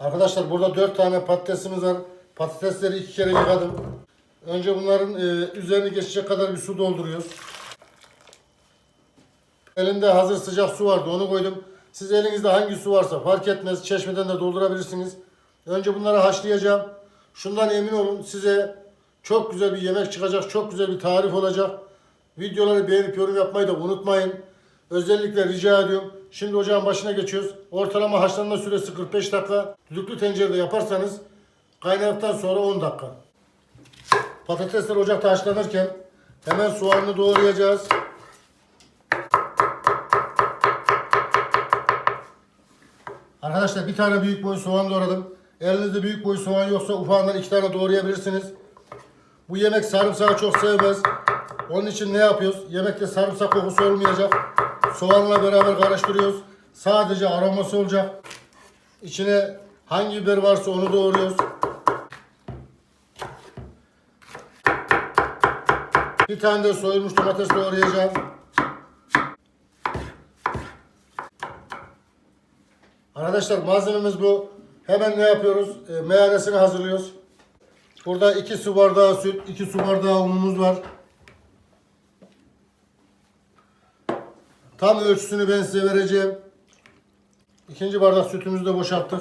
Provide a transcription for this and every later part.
Arkadaşlar burada 4 tane patatesimiz var. Patatesleri iki kere yıkadım. Önce bunların e, üzerine geçecek kadar bir su dolduruyoruz. Elimde hazır sıcak su vardı onu koydum. Siz elinizde hangi su varsa fark etmez. Çeşmeden de doldurabilirsiniz. Önce bunları haşlayacağım. Şundan emin olun size çok güzel bir yemek çıkacak. Çok güzel bir tarif olacak. Videoları beğenip yorum yapmayı da unutmayın. Özellikle rica ediyorum. Şimdi ocağın başına geçiyoruz. Ortalama haşlanma süresi 45 dakika. Düdüklü tencerede yaparsanız kaynadıktan sonra 10 dakika. Patatesler ocakta haşlanırken hemen soğanını doğrayacağız. Arkadaşlar bir tane büyük boy soğan doğradım. Elinizde büyük boy soğan yoksa ufağından iki tane doğrayabilirsiniz. Bu yemek sarımsağı çok sevmez. Onun için ne yapıyoruz? Yemekte sarımsak kokusu olmayacak. Soğanla beraber karıştırıyoruz. Sadece aroması olacak. İçine hangi biber varsa onu doğruyoruz. Bir tane de soyulmuş domates doğrayacağım. Arkadaşlar malzememiz bu. Hemen ne yapıyoruz? E, meyanesini hazırlıyoruz. Burada 2 su bardağı süt, 2 su bardağı unumuz var. Tam ölçüsünü ben size vereceğim. İkinci bardak sütümüzü de boşalttık.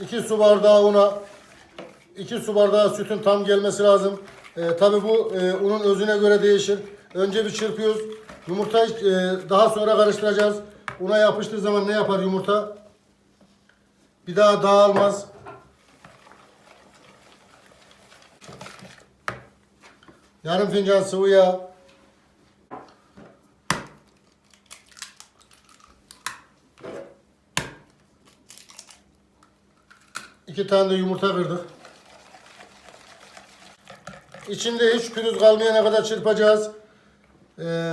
2 su bardağı una, 2 su bardağı sütün tam gelmesi lazım. E, Tabi bu e, unun özüne göre değişir. Önce bir çırpıyoruz. Yumurtayı e, daha sonra karıştıracağız. Una yapıştığı zaman ne yapar yumurta? Bir daha dağılmaz. Yarım fincan sıvı yağ. İki tane de yumurta kırdık. İçinde hiç pürüz kalmayana kadar çırpacağız. Ee,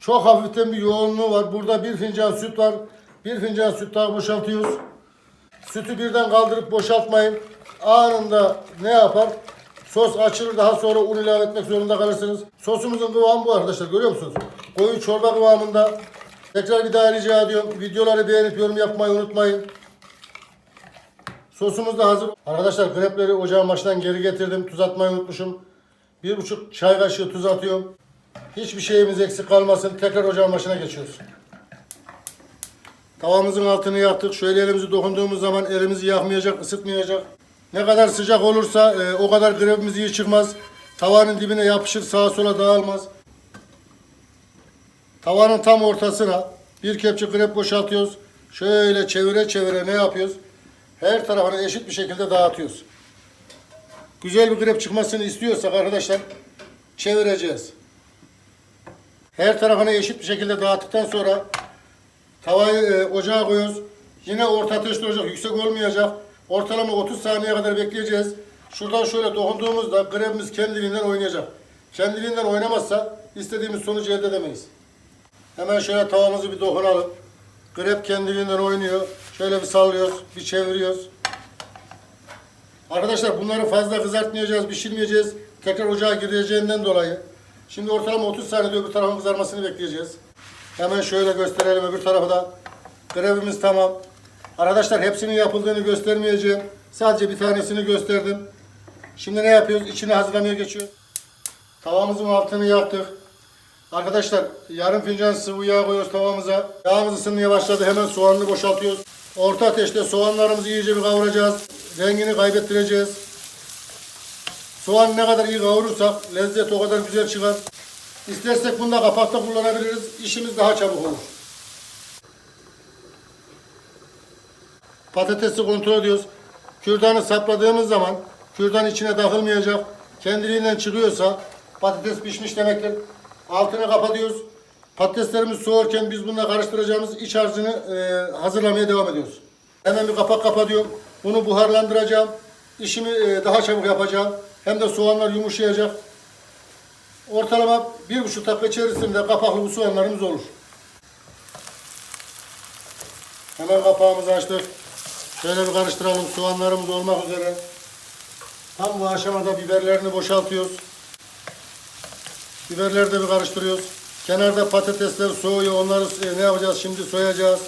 çok hafiften bir yoğunluğu var. Burada bir fincan süt var. Bir fincan süt daha boşaltıyoruz. Sütü birden kaldırıp boşaltmayın. Anında ne yapar? Sos açılır daha sonra un ilave etmek zorunda kalırsınız. Sosumuzun kıvamı bu arkadaşlar görüyor musunuz? Koyu çorba kıvamında. Tekrar bir daha rica ediyorum. Videoları beğenip yorum yapmayı unutmayın. Sosumuz da hazır. Arkadaşlar krepleri ocağın başından geri getirdim. Tuz atmayı unutmuşum. Bir buçuk çay kaşığı tuz atıyorum. Hiçbir şeyimiz eksik kalmasın. Tekrar ocağın başına geçiyoruz. Tavamızın altını yaktık. Şöyle elimizi dokunduğumuz zaman elimizi yakmayacak, ısıtmayacak. Ne kadar sıcak olursa e, o kadar grevimiz iyi çıkmaz. Tavanın dibine yapışır, sağa sola dağılmaz. Tavanın tam ortasına bir kepçe krep boşaltıyoruz. Şöyle çevire çevire ne yapıyoruz? Her tarafını eşit bir şekilde dağıtıyoruz. Güzel bir krep çıkmasını istiyorsak arkadaşlar çevireceğiz. Her tarafını eşit bir şekilde dağıttıktan sonra tavayı e, ocağa koyuyoruz. Yine orta ateşte olacak, yüksek olmayacak. Ortalama 30 saniye kadar bekleyeceğiz. Şuradan şöyle dokunduğumuzda krepimiz kendiliğinden oynayacak. Kendiliğinden oynamazsa istediğimiz sonucu elde edemeyiz. Hemen şöyle tavamızı bir dokunalım. Krep kendiliğinden oynuyor. Şöyle bir sallıyoruz, bir çeviriyoruz. Arkadaşlar bunları fazla kızartmayacağız, pişirmeyeceğiz. Tekrar ocağa gireceğinden dolayı. Şimdi ortalama 30 saniyede öbür tarafın kızarmasını bekleyeceğiz. Hemen şöyle gösterelim öbür tarafı da. Grevimiz tamam. Arkadaşlar hepsinin yapıldığını göstermeyeceğim. Sadece bir tanesini gösterdim. Şimdi ne yapıyoruz? İçini hazırlamaya geçiyoruz. Tavamızın altını yaktık. Arkadaşlar yarım fincan sıvı yağ koyuyoruz tavamıza. Yağımız ısınmaya başladı. Hemen soğanını boşaltıyoruz. Orta ateşte soğanlarımızı iyice bir kavuracağız. Rengini kaybettireceğiz. Soğan ne kadar iyi kavurursak lezzet o kadar güzel çıkar. İstersek bunu da kapakta kullanabiliriz. İşimiz daha çabuk olur. Patatesi kontrol ediyoruz. Kürdanı sapladığımız zaman kürdan içine takılmayacak. Kendiliğinden çıkıyorsa patates pişmiş demektir. Altını kapatıyoruz. Patateslerimiz soğurken biz bununla karıştıracağımız iç harcını e, hazırlamaya devam ediyoruz. Hemen bir kapak kapatıyorum. Bunu buharlandıracağım. İşimi e, daha çabuk yapacağım. Hem de soğanlar yumuşayacak. Ortalama bir buçuk dakika içerisinde kapaklı bu soğanlarımız olur. Hemen kapağımızı açtık. Şöyle bir karıştıralım. Soğanlarımız olmak üzere. Tam bu aşamada biberlerini boşaltıyoruz. Biberleri de bir karıştırıyoruz. Kenarda patatesler soğuyor. Onları e, ne yapacağız? Şimdi soyacağız.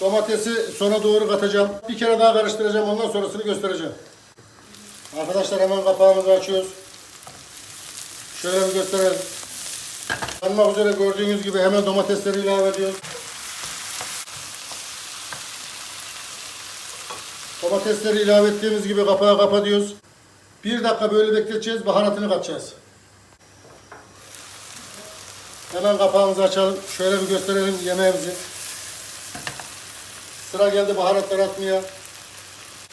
Domatesi sona doğru katacağım. Bir kere daha karıştıracağım. Ondan sonrasını göstereceğim. Arkadaşlar hemen kapağımızı açıyoruz. Şöyle bir gösterelim. Yanmak üzere gördüğünüz gibi hemen domatesleri ilave ediyoruz. Domatesleri ilave ettiğimiz gibi kapağı kapatıyoruz. Bir dakika böyle bekleteceğiz. Baharatını katacağız. Hemen kapağımızı açalım. Şöyle bir gösterelim yemeğimizi. Sıra geldi baharatlar atmaya.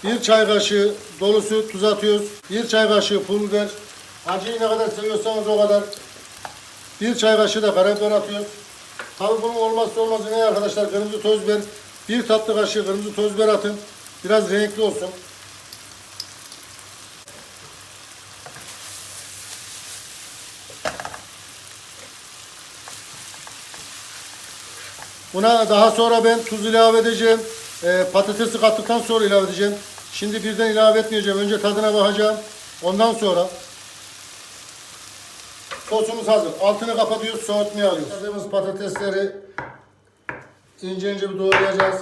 Bir çay kaşığı dolusu tuz atıyoruz. Bir çay kaşığı pul biber. Acıyı ne kadar seviyorsanız o kadar. Bir çay kaşığı da karabiber atıyoruz. Tabii bunun olmazsa olmazı ne arkadaşlar? Kırmızı toz biber. Bir tatlı kaşığı kırmızı toz biber atın. Biraz renkli olsun. Buna daha sonra ben tuz ilave edeceğim. Ee, patatesi kattıktan sonra ilave edeceğim. Şimdi birden ilave etmeyeceğim. Önce tadına bakacağım. Ondan sonra sosumuz hazır. Altını kapatıyoruz, soğutmaya alıyoruz. Yaptığımız patatesleri ince ince bir doğrayacağız.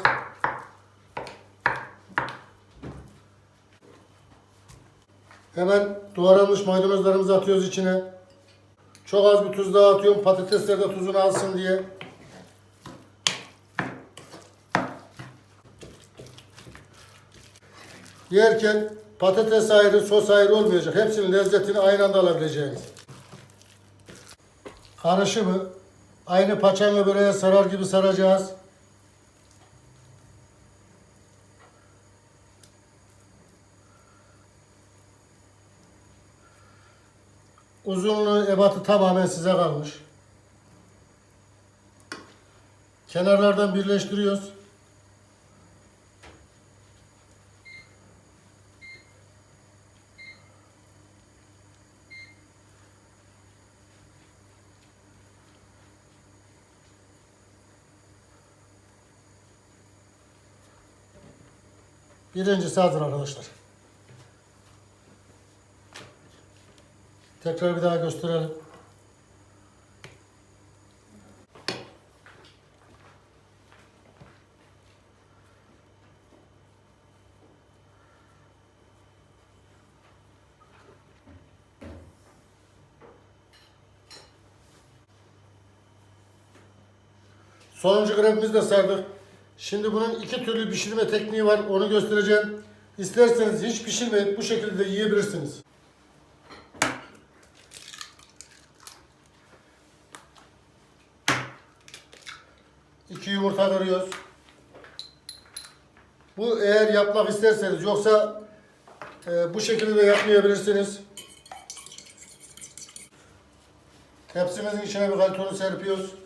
Hemen doğranmış maydanozlarımızı atıyoruz içine. Çok az bir tuz daha atıyorum. Patatesler de tuzunu alsın diye. Yerken patates ayrı, sos ayrı olmayacak. Hepsinin lezzetini aynı anda alabileceğiniz. Karışımı aynı paçanga böreğe sarar gibi saracağız. Uzunluğu, ebatı tamamen size kalmış. Kenarlardan birleştiriyoruz. Birincisi hazır arkadaşlar. Tekrar bir daha gösterelim. Sonuncu grepimizi de sardık. Şimdi bunun iki türlü pişirme tekniği var. Onu göstereceğim. İsterseniz hiç pişirmeyip bu şekilde de yiyebilirsiniz. İki yumurta kırıyoruz. Bu eğer yapmak isterseniz yoksa e, bu şekilde de yapmayabilirsiniz. Tepsimizin içine bir kalitonu serpiyoruz.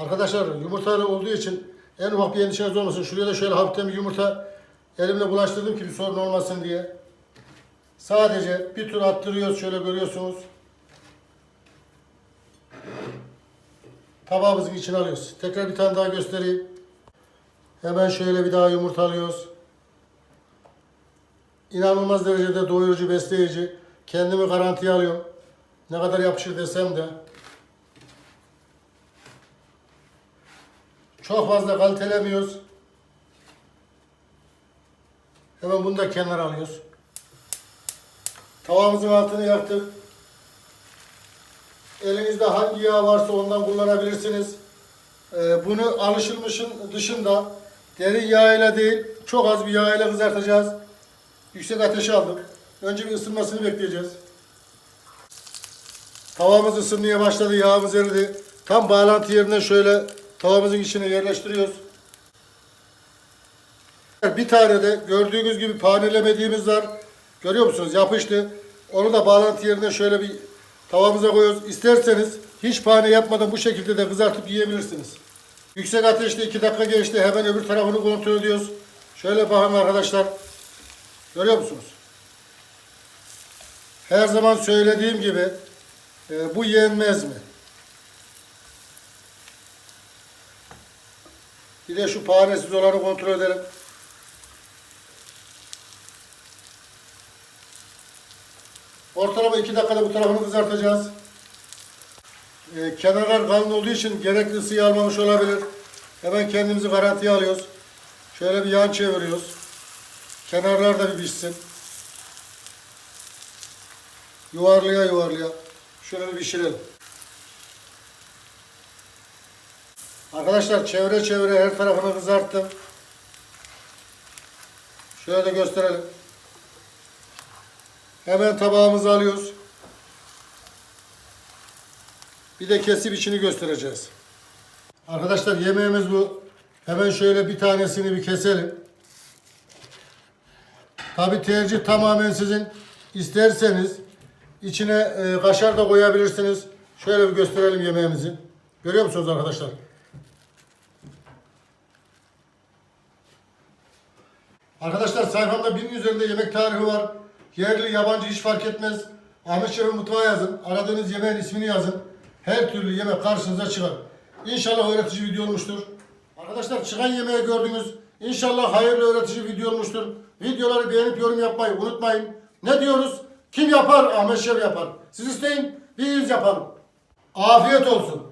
Arkadaşlar yumurtalı olduğu için en ufak bir endişeniz olmasın. Şuraya da şöyle hafiften bir yumurta elimle bulaştırdım ki bir sorun olmasın diye. Sadece bir tur attırıyoruz şöyle görüyorsunuz. Tabağımızın içine alıyoruz. Tekrar bir tane daha göstereyim. Hemen şöyle bir daha yumurta alıyoruz. İnanılmaz derecede doyurucu, besleyici. Kendimi garantiye alıyorum. Ne kadar yapışır desem de. Çok fazla kalitelemiyoruz. Hemen bunu da kenara alıyoruz. Tavamızın altını yaktık. Elinizde hangi yağ varsa ondan kullanabilirsiniz. Ee, bunu alışılmışın dışında derin yağ ile değil, çok az bir yağ ile kızartacağız. Yüksek ateşe aldık. Önce bir ısınmasını bekleyeceğiz. Tavamız ısınmaya başladı, yağımız eridi. Tam bağlantı yerine şöyle tavamızın içine yerleştiriyoruz. Bir tane de gördüğünüz gibi panelemediğimiz var. Görüyor musunuz? Yapıştı. Onu da bağlantı yerine şöyle bir tavamıza koyuyoruz. İsterseniz hiç pane yapmadan bu şekilde de kızartıp yiyebilirsiniz. Yüksek ateşte 2 dakika geçti. Hemen öbür tarafını kontrol ediyoruz. Şöyle bakın arkadaşlar. Görüyor musunuz? Her zaman söylediğim gibi e, bu yenmez mi? Bir de şu panesiz olanı kontrol edelim. Ortalama 2 dakikada bu tarafını kızartacağız. Ee, kenarlar kalın olduğu için gerekli ısıyı almamış olabilir. Hemen kendimizi garantiye alıyoruz. Şöyle bir yan çeviriyoruz. Kenarlar da bir pişsin. Yuvarlaya yuvarlaya. Şöyle bir pişirelim. Arkadaşlar çevre çevre her tarafını kızarttım. Şöyle de gösterelim. Hemen tabağımızı alıyoruz. Bir de kesip içini göstereceğiz. Arkadaşlar yemeğimiz bu. Hemen şöyle bir tanesini bir keselim. Tabi tercih tamamen sizin. İsterseniz içine e, kaşar da koyabilirsiniz. Şöyle bir gösterelim yemeğimizi. Görüyor musunuz arkadaşlar? Arkadaşlar sayfamda binin üzerinde yemek tarifi var. Yerli, yabancı hiç fark etmez. Ahmet Şef'in mutfağı yazın. Aradığınız yemeğin ismini yazın. Her türlü yemek karşınıza çıkar. İnşallah öğretici video olmuştur. Arkadaşlar çıkan yemeği gördünüz. İnşallah hayırlı öğretici video olmuştur. Videoları beğenip yorum yapmayı unutmayın. Ne diyoruz? Kim yapar? Ahmet Şef yapar. Siz isteyin, biz yapalım. Afiyet olsun.